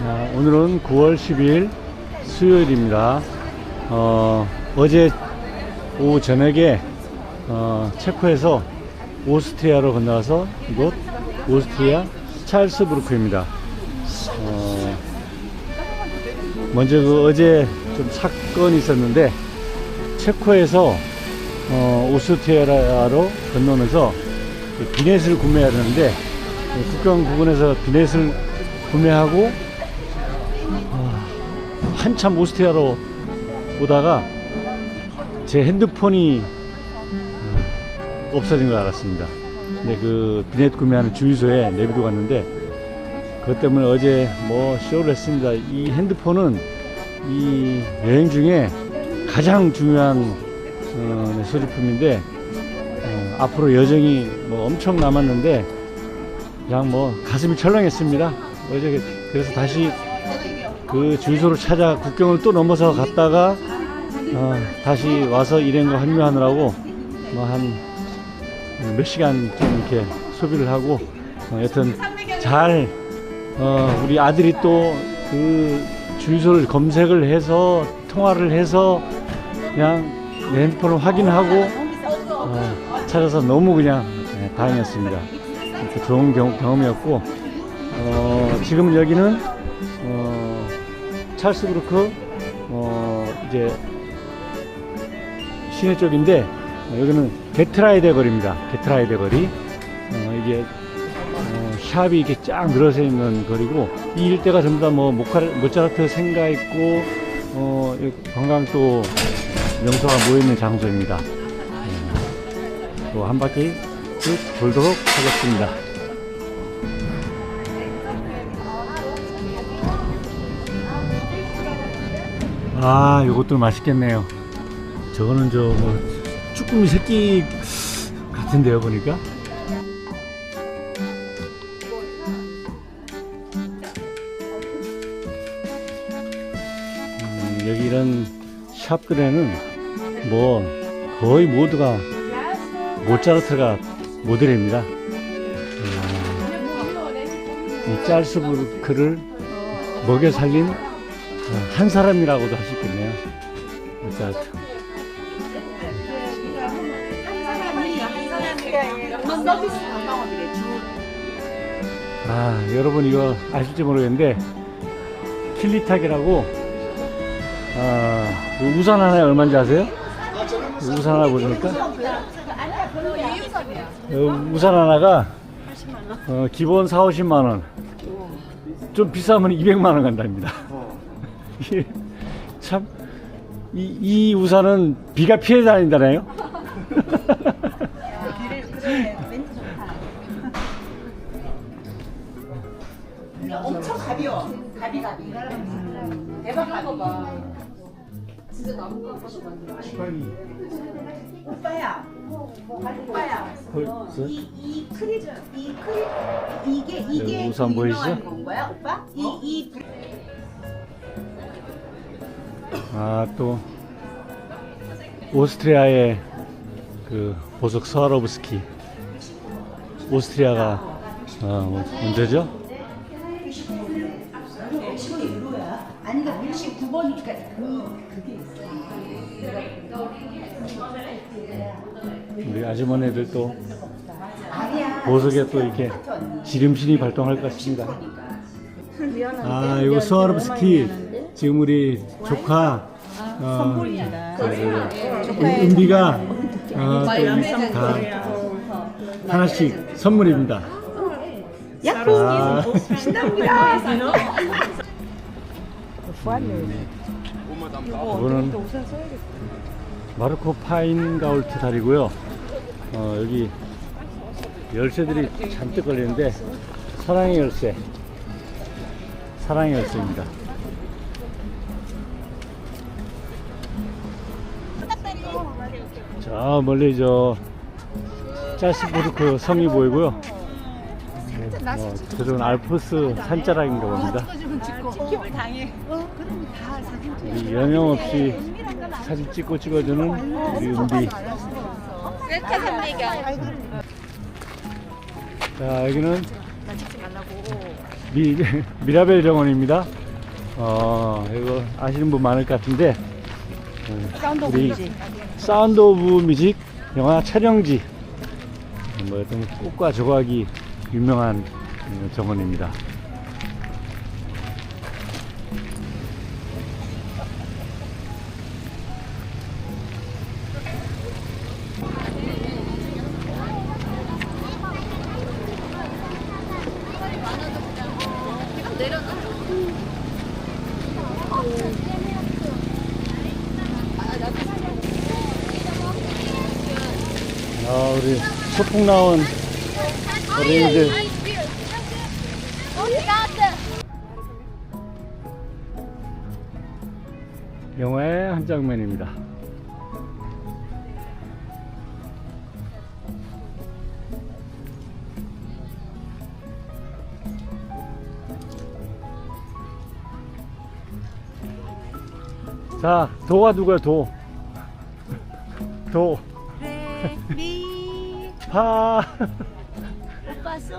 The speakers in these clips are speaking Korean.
아, 오늘은 9월 10일 수요일입니다. 어, 어제 오후 저녁에 어, 체코에서 오스트리아로 건너가서 이곳 오스트리아 찰스부르크입니다. 어, 먼저 그 어제 좀 사건이 있었는데 체코에서 어, 오스트리아로 건너면서 그 비넷을 그 국경 부근에서 비넷을 구매하고 어, 한참 오스트리아로 오다가 제 핸드폰이 어, 없어진 걸 알았습니다. 근데 그 비넷 구매하는 주유소에 내비도 갔는데 그것 때문에 어제 뭐 쇼를 했습니다. 이 핸드폰은 이 여행 중에 가장 중요한 어, 네, 소지품인데 어, 앞으로 여정이 뭐 엄청 남았는데 그냥 뭐 가슴이 철렁했습니다. 어제 그래서 다시 그 주유소를 찾아 국경을 또 넘어서 갔다가 어, 다시 와서 일행과 합류하느라고 뭐 한 몇 시간 좀 이렇게 소비를 하고 어, 여튼 잘 어, 우리 아들이 또 그 주유소를 검색을 해서 통화를 해서 그냥 내 핸드폰을 확인하고 어, 찾아서 너무 그냥 네, 다행이었습니다. 좋은 경, 경험이었고 어, 지금 여기는 어, 찰스부르크 어, 이제 시내 쪽인데 어, 여기는 게트라이데 거리입니다. 게트라이데 거리 어, 이게 어, 샵이 이렇게 쫙 늘어서 있는 거리고 이 일대가 전부 다 뭐 모차르트 생가 있고 어, 이 관광 또 명소가 모여 있는 장소입니다. 또한 바퀴 쭉 돌도록 하겠습니다. 아, 이것도 맛있겠네요. 저거는 저 뭐 쭈꾸미 새끼 같은데요, 보니까. 음, 여기 이런 샵들에는 뭐 거의 모두가 모차르트가 모델입니다. 음, 이 짤스부르크를 먹여 살린 어, 한 사람이라고도 할 수 있겠네요. 주 아, 여러분 이거 아실지 모르겠는데 킬리탁이라고 아, 이 우산 하나에 얼마인지 아세요? 이 우산 하나 보니까 어, 우산 하나가 어, 기본 4, 50만 원. 좀 비싸면 200만 원 간답니다. 이게 참, 이, 이 우산은 비가 피해 다닌다네요. 엄청 가벼워 가비 가비 대박 가비 오빠야 오빠야 벌써? 이, 이 크리즈 이 크리 이게 이게 네, 우산 그 보이시죠? 건 거야 오빠? 이이 아, 또, 오스트리아의 그 보석 스와로브스키. 오스트리아가, 어, 언제죠? 15유로야 아니가 69번이니까 그 그게 있어 우리 아주머니들 또 보석에 또 이렇게 지름신이 발동할 것 같습니다. 아, 이거 스와로브스키. 지금 우리 조카, 어, 선물입니다. 은비가, 어, 또 다 하나씩 선물입니다. 아. 이거는 마르코 파인 가울트 다리고요. 어, 여기 열쇠들이 잔뜩 걸리는데 사랑의 열쇠, 사랑의 열쇠입니다. 자 멀리 저 짜시부르크 성이 보이고요. 어, 저쪽은 알프스 산자락인가 봅니다. 우리 영영 없이 사진 찍고 찍어주는 우리 은비. 셀카 자 여기는 미, 미라벨 정원입니다. 어, 이거 아시는 분 많을 것 같은데, 어, 사운드 오브 뮤직. 사운드 오브 뮤직 영화 촬영지, 뭐 꽃과 조각이 유명한 어, 정원입니다. 나온 어린이들 영화의 한 장면입니다. 자, 도가 누구야, 도? 도. 파. 오빠 솔.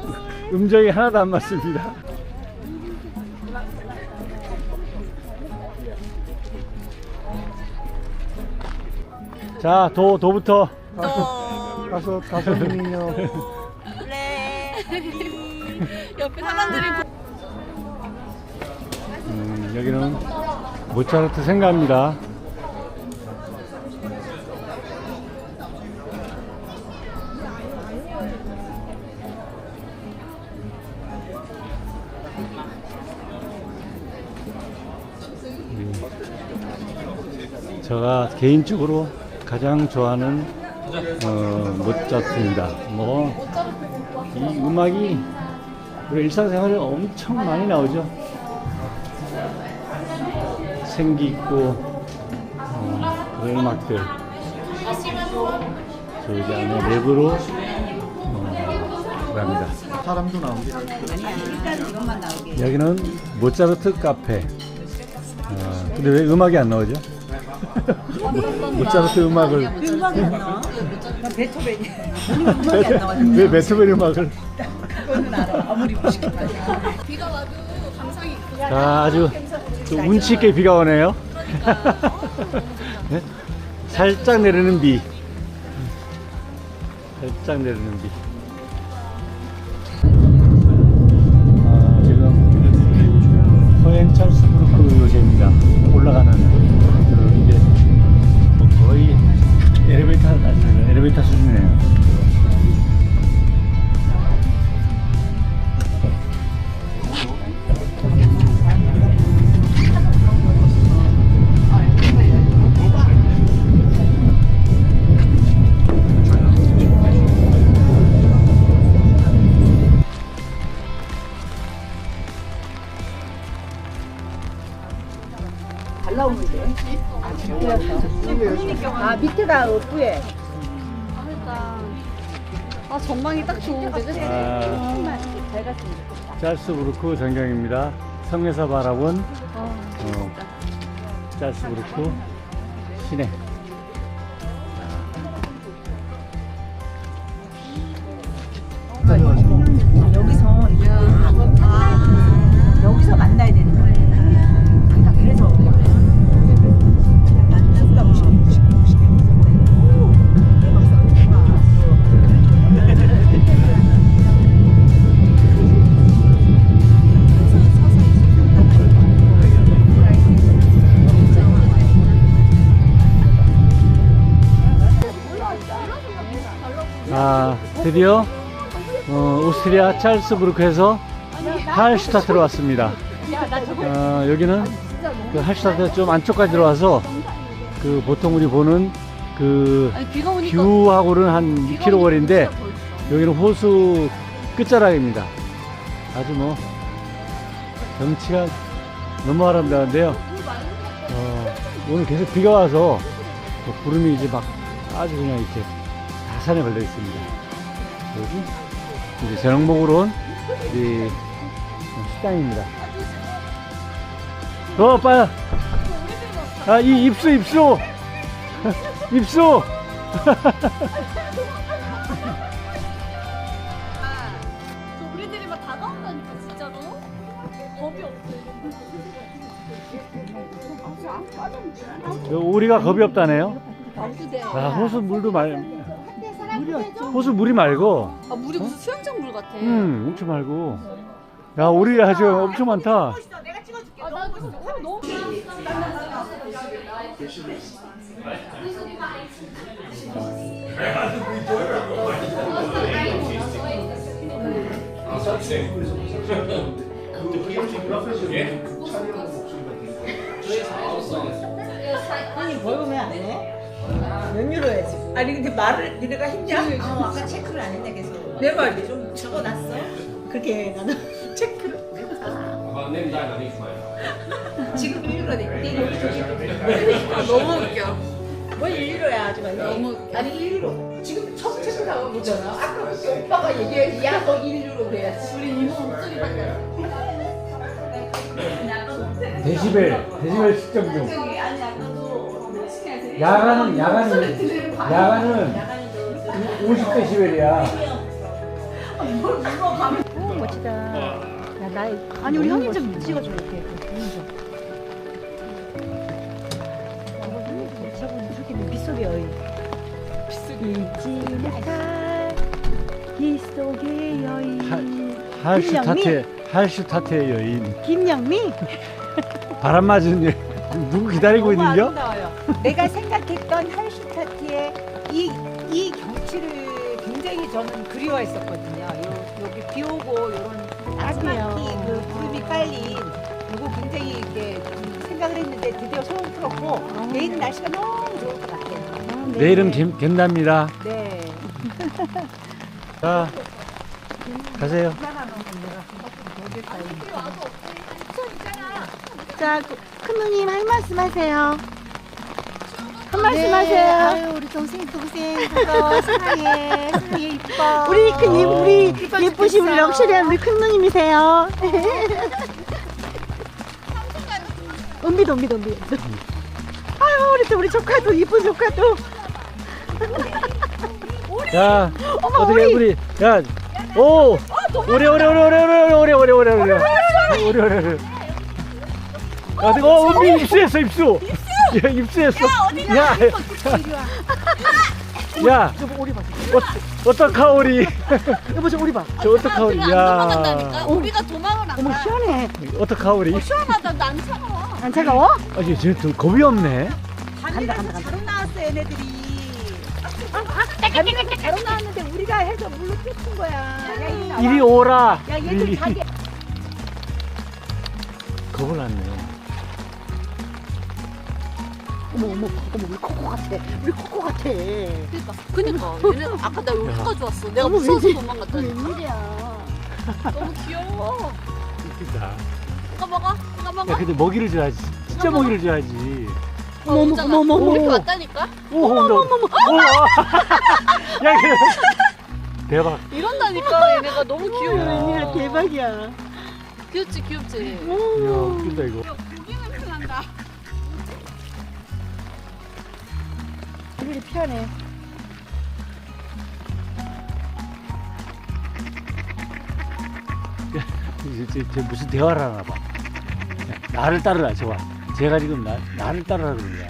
음정이 하나도 안 맞습니다. 자, 도, 도부터. 도. 가서, 가서 민요. 레미. 옆에 사람들이 음, 여기는 모차르트 생가입니다. 제가 개인적으로 가장 좋아하는 어, 모차르트입니다. 뭐 이 음악이 우리 일상생활에 엄청 많이 나오죠. 생기 있고 어, 그런 음악들 저 이제 안에 랩으로 어, 들어갑니다. 사람도 나오기를 여기는 모차르트 카페. 어, 근데 왜 음악이 안 나오죠? 모차르트 음악을 음악이 안 나와? 난 베토벤이. 왜, 왜 베토벤 음악을? 그거는 알아. 아무리 무식해도. 자, 아주 또 운치 있게 비가 오네요. 네? 살짝 내리는 비. 살짝 내리는 비. 잘 나오는데. 아 밑에가 읍부에. 아 전망이 딱 좋은데 그치? 아, 정말 잘 갔으면 좋겠다. 짤스부르크 전경입니다. 성에서 바라본 아, 어, 짤스부르크 시내. 드디어 어, 오스트리아 찰스부르크에서 할슈타트로 왔습니다. 어, 여기는 그 할슈타트 좀 안쪽까지 들어와서 그 보통 우리 보는 그 뷰하고는 한 2km 거리인데 여기는 호수 끝자락입니다. 아주 뭐 경치가 너무 아름다운데요. 어, 오늘 계속 비가 와서 뭐 구름이 이제 막 아주 그냥 이렇게 다 산에 걸려 있습니다. 여기 이제 저녁 먹으러 온 우리 식당입니다. 어, 빠야. 아, 이 입수, 입수! 입수! 저 우리들이 막 다가온다니까 진짜로 오리가 겁이 없다네요. 아프대. 아, 호수 물도 말, 호수 물이 맑고, 아 물이 무슨 수영장 물 같아. 음, 엄청 맑고. 야, 오리 아주 엄청 많다. 내가 찍어줄게. 아, 나 그래서 어, 너무 아니 벌금이 안 해? 몇 유로야 지금? 아니 근데 말을 니네가 했냐? 어 아까 체크를 안 했네 계속. 내 말이 좀 적어놨어? 그렇게 나는 체크를. Nou niet van mij. 지금 1유로 내. 아, 너무 웃겨. 뭐 1유로야 아줌마. 너무 아니 1유로. 지금 처음 체크 나온 거잖아. 아까 오빠가 얘기해. 야너 1유로 그래야지. 우리 이모 목소리 봤냐? 데시벨, 데시벨 측정 중. 야간은, 야간은, 야간은 50데시벨이야. 오 멋지다. 야, 나 아니 우리 형님 좀 찍어줘 이렇게. 형님 좀. 저거 형님 좀 저분 저기는 빗속의 여인. 못할 빗속의 여인. 김영미. 바람 맞은 여 누구 기다리고 너무 있는 겨? 내가 생각했던 할슈타티의 이, 이 경치를 굉장히 저는 그리워했었거든요. 요, 여기 비 오고 이런 아스파티 그 구름이 깔린 이거 굉장히 이렇게 좀 생각을 했는데 드디어 소원 풀었고 내일 날씨가 너무 좋을 것 같아요. 내일은 겐, 겐답니다. 네. 자, 가세요. 자, 큰 누님 할 말씀 하세요. 한 말씀 하세요. 아유 우리 동생 동생 그거 사랑해. 사랑해 이뻐. 우리 큰 이- 우리 이뻐 예쁘신 우리 죽겠어. 럭셔리한 우리 큰 누님이세요. 은비도 은비도 은비. 아유 우리 또 우리 조카도 이쁜 조카도. 자, 어머, 어떻게 우리- 우리, 야, 오, 오래 오래 오래 오래 오래 오래 오래 오래 오래 오래 오래 오래 오래. 야, 내가 어, 은비 입수했어 입수. 야, 입수했어. 야, 야, 어, 어떡하 우리? 여보 저 우리 봐. 저 어떡하 우리? 안 도망간다니까. 야, 우리가 도망을 안 어머 가. 시원해. 어떡하 우리? 시원하다 난 차가워. 안 차가워? 아니, 지금 겁이 없네. 간다 간다 간다. 바로 나왔어 얘네들이. 달리면서 바로 나왔는데 우리가 해서 물로 뛰친 거야. 야, 이리 나와. 이리 오라. 야 얘들 이리. 자기 겁을 났네. 어머 어머 어머 우리 코코 같아. 우리 코코 같아. 그니까 그니까 얘네 아까 나 여기까지 왔어. 내가 어머, 무서워서 왠지- 도망갔다니까. 웬일이야. 너무 귀여워. 웃기다. 이거 먹어. 이거 먹어. 야, 근데 먹이를 줘야지. 진짜 먹이를 줘야지. 어, 어머, 오잖아. 어머, 어머, 이렇게 어머. 왔다니까. 오, 어머, 어머, 어머. 야, 이거 대박. 이런다니까 얘네가 너무 웬일이야 귀여워. 대박이야. 귀엽지 귀엽지. 야, 웃긴다 이거. 우리 피하네. 이제 쟤, 쟤 무슨 대화를 하나 봐. 야, 나를 따르라, 저와. 제가 지금 나, 나를 따르라 그러는 거야.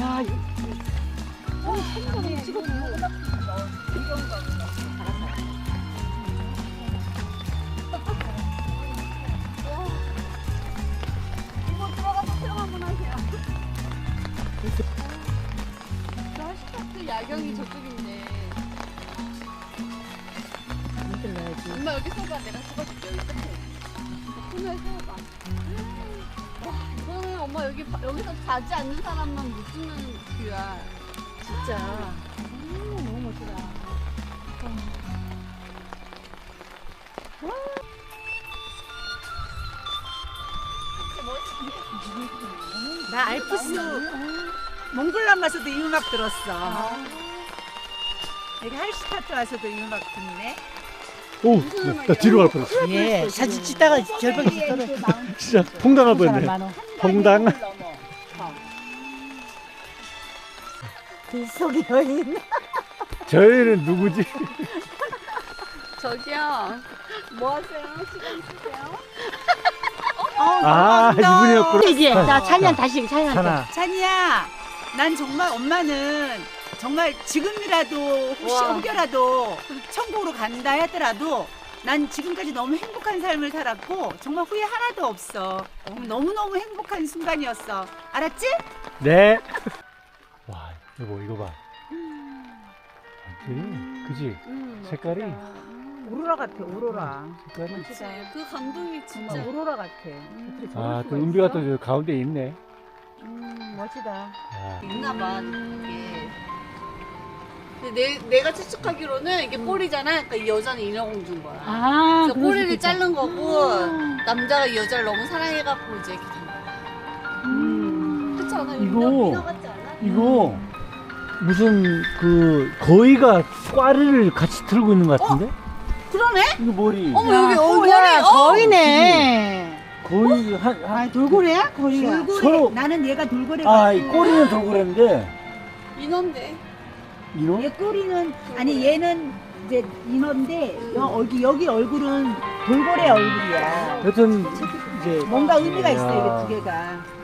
야 엄마 여기 바- 여기서 자지 않는 사람만 못 찍는 뷰야. 진짜. 오, 너무 멋지다. 나 알프스 몽블란 가서도 이 음악 들었어. 여기 할스타트 와서도 이 음악 듣네. 오, 나 뒤로 갈 뻔했어. 예 사진 찍다가 절벽에서 떨어. 진짜 퐁당할 뻔했네. 퐁당. 빗속 어. 여인. 저희는 누구지? 저기요. 뭐 하세요? 시간 있으세요? 어, 아, 이분이었구나. 이제 자 찬양 다시 찬양. 찬아. 찬이야, 난 정말 엄마는 정말 지금이라도 혹시 혹여라도 천국으로 간다 하더라도 난 지금까지 너무 행복한 삶을 살았고 정말 후회 하나도 없어. 너무너무 행복한 순간이었어. 알았지? 네. 와, 여보 이거 봐. 완전히 그지? 음, 색깔이 오로라 같아, 오로라. 색깔이. 진짜 그 감동이 진짜. 정말 오로라 같아. 아, 또 은비가 또저 가운데 있네. 음, 멋지다. 아, 있나 봐 이게. 근데 내, 내가 추측하기로는 이게 뿔이잖아. 그러니까 이 여자는 인어공주인 거야. 아, 그래서 꼬리를 자른 거고 남자가 이 여자를 너무 사랑해갖고 이제 이렇게 된 거야. 음. 그렇지 않아? 이거- 인어, 같지 않아? 이거 무슨 그 거위가 꽈리를 같이 틀고 있는 것 같은데? 그러네? 이거 머리. 어머 여기 야, 얼굴이 야, 어! 거이네. 거위 한, 한 아, 돌고래야? 거이가. 돌고래. 서로- 나는 얘가 돌고래가. 아, 이 꼬리는 돌고래인데 인어인데. 이놈? 얘 꼬리는 아니 얘는 이제 인어인데 여 기 여기 얼굴은 돌고래 얼굴이야. 여튼 이제 뭔가 의미가 있어 야. 이게 두 개가.